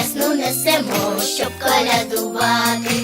ясну несемо, щоб колядувати.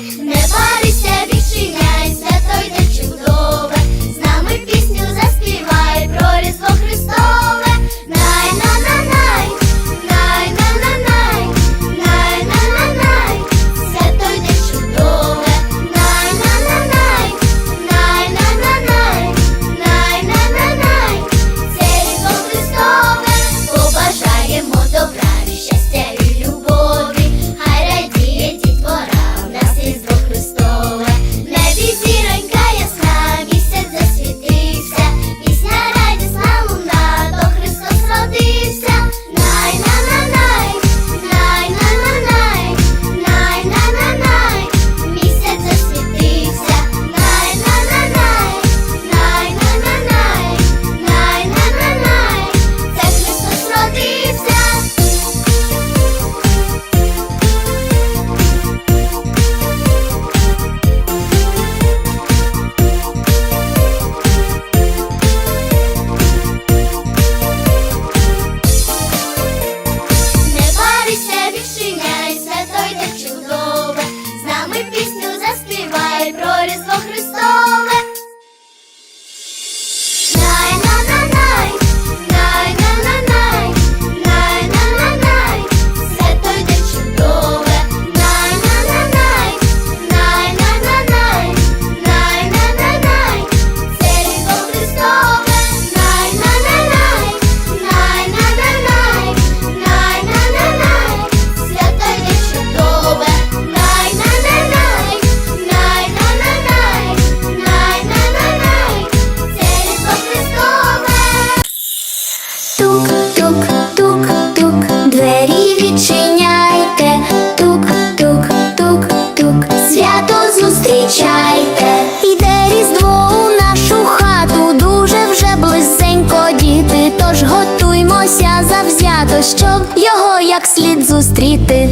тук, тук, тук, тук, двері відчиняйте, тук, тук, тук, тук, свято зустрічайте, іде різдво у нашу хату, дуже вже близенько діти. Тож готуймося завзято, щоб його як слід зустріти.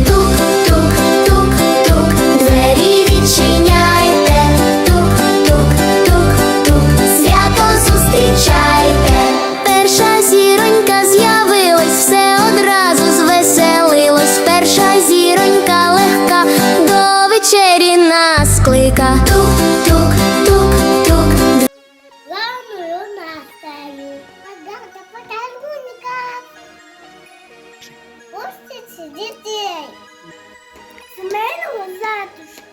музика. Тук, тук, тук, тук. Главную настаю. Подарка подарунков. Постиці дітей. Сімейного затушку.